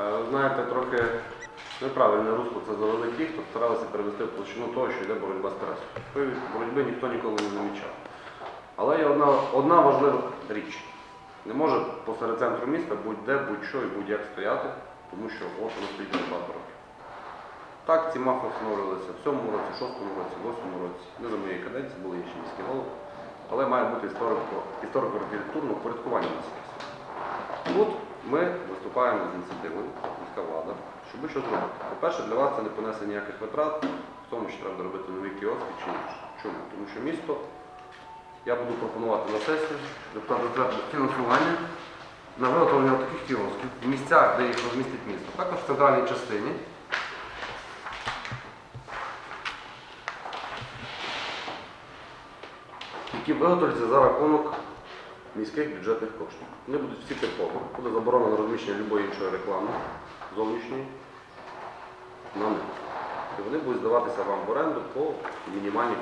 Е, знаєте, трохи неправильне русло це завели ті, хто старалися перевести в площину того, що йде боротьба з стресом. Боротьби ніхто ніколи не замічав. Але є одна, одна важлива річ. Не може посеред центру міста будь-де, будь-що і будь-як стояти, тому що от воно стоїть вже багато років. Так, ці мафи встановлювалися в 7-му році, 6-му році, 8-му році. Не за моєї каденції були інші міські голови. Але має бути історико- історико-архітектурне упорядкування міського. Тут ми виступаємо з ініціативою, міська влада, щоб що зробити. По-перше, для вас це не понесе ніяких витрат, в тому, що треба робити нові кіоски чи інше. Чому? Тому що місто, я буду пропонувати на сесію, затвердити фінансування на виготовлення таких кіосків в місцях, де їх розмістить місто. Також в центральній частині. які виготовляться за рахунок міських бюджетних коштів. Вони будуть всі типові. Буде заборонено розміщення будь-якої іншої реклами зовнішньої на них. І вони будуть здаватися вам в оренду по мінімальній